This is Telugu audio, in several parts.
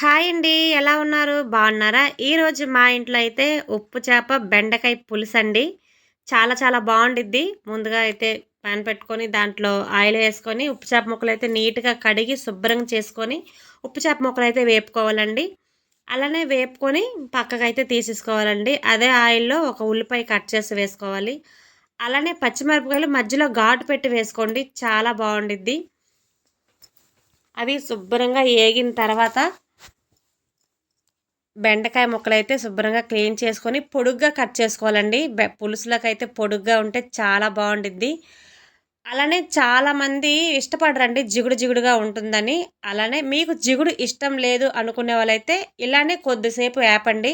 హాయ్ అండి ఎలా ఉన్నారు? బాగున్నారా? ఈరోజు మా ఇంట్లో అయితే ఉప్పు చేప బెండకాయ పులుసు అండి. చాలా చాలా బాగుండిద్ది. ముందుగా అయితే పాన్ పెట్టుకొని దాంట్లో ఆయిల్ వేసుకొని ఉప్పు చేప ముక్కలు అయితే నీట్గా కడిగి శుభ్రంగా చేసుకొని ఉప్పు చేప ముక్కలు అయితే వేపుకోవాలండి. అలానే వేపుకొని పక్కకైతే తీసేసుకోవాలండి. అదే ఆయిల్లో ఒక ఉల్లిపాయ కట్ చేసి వేసుకోవాలి. అలానే పచ్చిమిరపకాయలు మధ్యలో ఘాటు పెట్టి వేసుకోండి. చాలా బాగుండిద్ది. అవి శుభ్రంగా ఏగిన తర్వాత బెండకాయ ముక్కలు అయితే శుభ్రంగా క్లీన్ చేసుకొని పొడుగ్గా కట్ చేసుకోవాలండి. పులుసులకైతే అయితే పొడుగ్గా ఉంటే చాలా బాగుండిద్ది. అలానే చాలామంది ఇష్టపడరండి జిగుడు జిగుడుగా ఉంటుందని. అలానే మీకు జిగుడు ఇష్టం లేదు అనుకునే వాళ్ళైతే ఇలానే కొద్దిసేపు వేపండి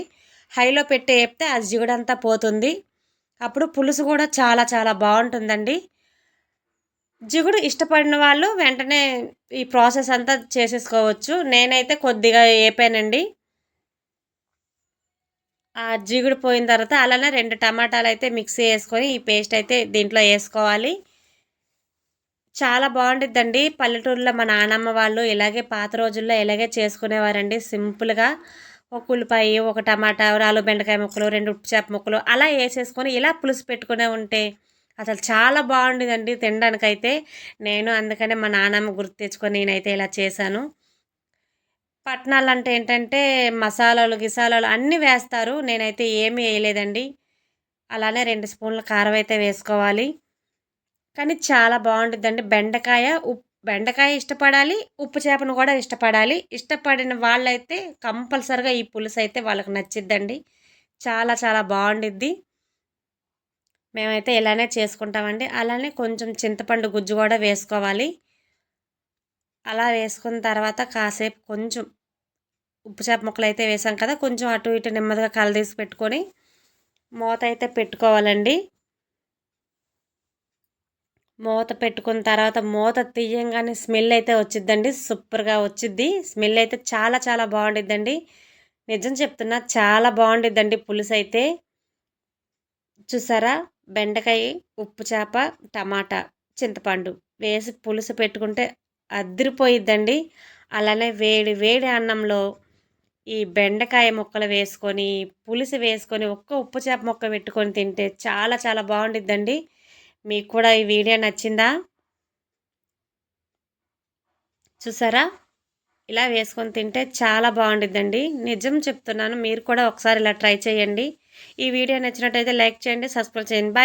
హైలో పెట్టి వేపితే ఆ జిగుడంతా పోతుంది. అప్పుడు పులుసు కూడా చాలా చాలా బాగుంటుందండి. జిగుడు ఇష్టపడిన వాళ్ళు వెంటనే ఈ ప్రాసెస్ అంతా చేసేసుకోవచ్చు. నేనైతే కొద్దిగా వేపానండి ఆ జిగుడు పోయిన తర్వాత అలానే రెండు టమాటాలు అయితే మిక్సీ వేసుకొని ఈ పేస్ట్ అయితే దీంట్లో వేసుకోవాలి. చాలా బాగుంటుందండి పల్లెటూరులో మా నానమ్మ వాళ్ళు ఇలాగే పాత రోజుల్లో ఇలాగే చేసుకునేవారండి. సింపుల్గా ఒక ఉల్లిపాయ ఒక టమాటా రాలు బెండకాయ ముక్కలు రెండు ఉప్పుచేప ముక్కలు అలా వేసేసుకొని ఇలా పులుసు పెట్టుకునే ఉంటే అసలు చాలా బాగుండేదండి తినడానికైతే. నేను అందుకనే మా నాన్నమ్మ గుర్తు తెచ్చుకొని నేనైతే ఇలా చేశాను. పట్నాలు అంటే ఏంటంటే మసాలాలు గిసాలాలు అన్నీ వేస్తారు. నేనైతే ఏమీ వేయలేదండి. అలానే రెండు స్పూన్ల కారం అయితే వేసుకోవాలి. కానీ చాలా బాగుంటుందండి. బెండకాయ ఉప్ బెండకాయ ఇష్టపడాలి ఉప్పు చేపను కూడా ఇష్టపడాలి. ఇష్టపడిన వాళ్ళైతే కంపల్సరిగా ఈ పులుసు అయితే వాళ్ళకి నచ్చిద్దండి. చాలా చాలా బాగుండిద్ది. మేమైతే ఇలానే చేసుకుంటామండి. అలానే కొంచెం చింతపండు గుజ్జు కూడా వేసుకోవాలి. అలా వేసుకున్న తర్వాత కాసేపు కొంచెం ఉప్పు చేప ముక్కలు అయితే వేసాం కదా కొంచెం అటు ఇటు నెమ్మదిగా కలదీసి పెట్టుకొని మూత అయితే పెట్టుకోవాలండి. మూత పెట్టుకున్న తర్వాత మూత తీయంగానే స్మెల్ అయితే వచ్చిద్దండి సూపర్గా వచ్చిద్ది. స్మెల్ అయితే చాలా చాలా బాగుండిద్దండి. నిజం చెప్తున్నా చాలా బాగుండిద్దండి పులుసు అయితే. చూసారా? బెండకాయ ఉప్పు చేప టమాటా చింతపండు వేసి పులుసు పెట్టుకుంటే అద్దరిపోయిద్దండి అలానే వేడి వేడి అన్నంలో ఈ బెండకాయ ముక్కలు వేసుకొని పులుసు వేసుకొని ఒక్క ఉప్పు చేప ముక్క పెట్టుకొని తింటే చాలా చాలా బాగుండిద్దండి. మీకు కూడా ఈ వీడియో నచ్చిందా? చూసారా? ఇలా వేసుకొని తింటే చాలా బాగుండిద్దండి. నిజం చెప్తున్నాను మీరు కూడా ఒకసారి ఇలా ట్రై చేయండి. ఈ వీడియో నచ్చినట్టయితే లైక్ చేయండి సబ్స్క్రైబ్ చేయండి. బాయ్